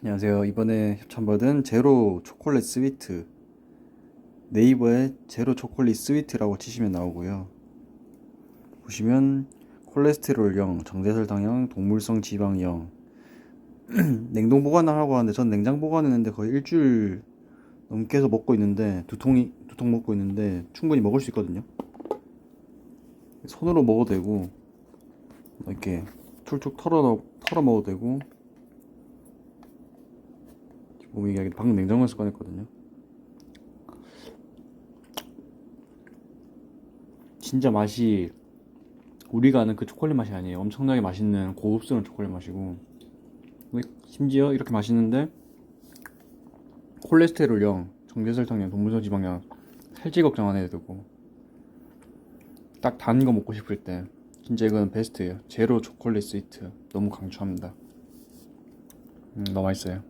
안녕하세요. 이번에 협찬받은 제로 초콜릿 스위트 네이버에 제로 초콜릿 스위트라고 치시면 나오고요. 보시면 콜레스테롤 0, 정제설탕 0, 동물성 지방 0. 냉동 보관을 하고 하는데 전 냉장 보관했는데 거의 일주일 넘게 해서 먹고 있는데 두 통이 두 통 먹고 있는데 충분히 먹을 수 있거든요. 손으로 먹어도 되고 이렇게 툴툴 털어 넣- 털어 먹어도 되고 몸이 이게 방금 냉장고에서 꺼냈거든요. 진짜 맛이 우리가 아는 그 초콜릿 맛이 아니에요. 엄청나게 맛있는 고급스러운 초콜릿 맛이고 심지어 이렇게 맛있는데 콜레스테롤 0, 정제설탕 0, 동물성 지방 0 살찌 걱정 안 해도 되고 딱 단 거 먹고 싶을 때 진짜 이건 베스트예요. 제로 초콜릿 스위트 너무 강추합니다. 음, 너무 맛있어요.